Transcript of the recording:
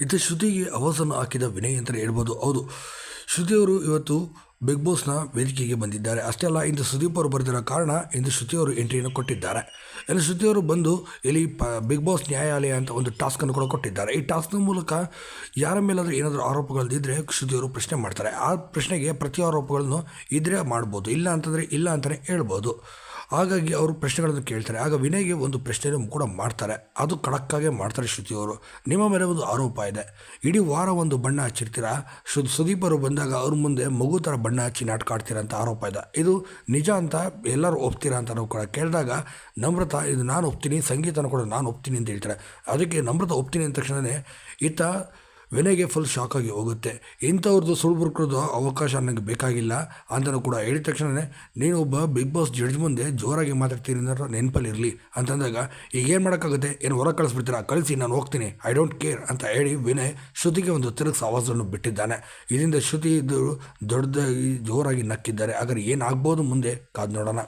ಇದು ಶ್ರುತಿಗೆ ಅವಸನ್ನು ಹಾಕಿದ ವಿನಯ್ ಅಂತಲೇ ಹೇಳ್ಬೋದು. ಹೌದು. ಶ್ರುತಿಯವರು ಇವತ್ತು ಬಿಗ್ ಬಾಸ್ನ ವೇದಿಕೆಗೆ ಬಂದಿದ್ದಾರೆ. ಅಷ್ಟೇ ಅಲ್ಲ ಇಂದು ಸುದೀಪ್ ಅವರು ಬರೆದಿರೋ ಕಾರಣ ಇಂದು ಶ್ರುತಿಯವರು ಎಂಟ್ರಿಯನ್ನು ಕೊಟ್ಟಿದ್ದಾರೆ. ಇನ್ನು ಶ್ರುತಿಯವರು ಬಂದು ಇಲ್ಲಿ ಪ ಬಿಗ್ ಬಾಸ್ ನ್ಯಾಯಾಲಯ ಅಂತ ಒಂದು ಟಾಸ್ಕನ್ನು ಕೂಡ ಕೊಟ್ಟಿದ್ದಾರೆ. ಈ ಟಾಸ್ಕ್ನ ಮೂಲಕ ಯಾರ ಮೇಲಾದರೂ ಏನಾದರೂ ಆರೋಪಗಳಿದ್ದರೆ ಶ್ರುತಿಯವರು ಪ್ರಶ್ನೆ ಮಾಡ್ತಾರೆ. ಆ ಪ್ರಶ್ನೆಗೆ ಪ್ರತಿ ಆರೋಪಗಳನ್ನು ಇದ್ರೆ ಮಾಡ್ಬೋದು, ಇಲ್ಲ ಅಂತಂದರೆ ಇಲ್ಲ ಅಂತಲೇ ಹೇಳ್ಬೋದು. ಹಾಗಾಗಿ ಅವರು ಪ್ರಶ್ನೆಗಳನ್ನು ಕೇಳ್ತಾರೆ. ಆಗ ವಿನಯ್ಗೆ ಒಂದು ಪ್ರಶ್ನೆಯನ್ನು ಕೂಡ ಮಾಡ್ತಾರೆ. ಅದು ಖಡಕ್ಕಾಗೆ ಮಾಡ್ತಾರೆ ಶ್ರುತಿಯವರು ನಿಮ್ಮ ಮೇಲೆ ಒಂದು ಆರೋಪ ಇದೆ. ಇಡೀ ವಾರ ಒಂದು ಬಣ್ಣ ಹಚ್ಚಿರ್ತೀರಾ? ಶು ಸುದೀಪ್ ಅವರು ಬಂದಾಗ ಅವ್ರ ಮುಂದೆ ಮಗು ಥರ ಬಣ್ಣ ಹಚ್ಚಿ ನಾಟಕ ಆಡ್ತೀರಾ ಅಂತ ಆರೋಪ ಇದೆ. ಇದು ನಿಜ ಅಂತ ಎಲ್ಲರೂ ಒಪ್ತೀರಾ ಅಂತ ನಾವು ಕೂಡ ಕೇಳಿದಾಗ ನಮ್ರತ ಇದು ನಾನು ಒಪ್ತೀನಿ, ಸಂಗೀತನ ಕೂಡ ನಾನು ಒಪ್ತೀನಿ ಅಂತ ಹೇಳ್ತಾರೆ. ಅದಕ್ಕೆ ನಮ್ರತ ಒಪ್ತೀನಿ ಅಂದ ತಕ್ಷಣವೇ ಈತ ವಿನಯ್ಗೆ ಫುಲ್ ಶಾಕ್ ಆಗಿ ಹೋಗುತ್ತೆ. ಇಂಥವ್ರದ್ದು ಸುಳ್ಬುರ್ಕರದ್ದು ಅವಕಾಶ ನನಗೆ ಬೇಕಾಗಿಲ್ಲ ಅಂತಲೂ ಕೂಡ ಹೇಳಿದ ತಕ್ಷಣವೇ ನೀನೊಬ್ಬ ಬಿಗ್ ಬಾಸ್ ಜಡ್ಜ್ ಮುಂದೆ ಜೋರಾಗಿ ಮಾತಾಡ್ತೀನಿ ಅನ್ನೋ ನೆನಪಲ್ಲಿ ಇರಲಿ. ಅಂತಂದಾಗ, ಈಗ ಏನು ಮಾಡೋಕ್ಕಾಗುತ್ತೆ? ಏನು ಹೊರ ಕಳಿಸ್ಬಿಡ್ತೀರಾ? ಕಳಿಸಿ, ನಾನು ಹೋಗ್ತೀನಿ. ಐ ಡೋಂಟ್ ಕೇರ್ ಅಂತ ಹೇಳಿ ವಿನಯ್ ಶ್ರುತಿಗೆ ಒಂದು ತಿರುಗಿಸ್ ಆವಾಜನ್ನು ಬಿಟ್ಟಿದ್ದಾನೆ. ಇದರಿಂದ ಶ್ರುತಿ ಇದ್ದರು ದೊಡ್ಡದಾಗಿ ಜೋರಾಗಿ ನಕ್ಕಿದ್ದಾರೆ. ಆದರೆ ಏನಾಗ್ಬೋದು ಮುಂದೆ? ಕಾದು ನೋಡೋಣ.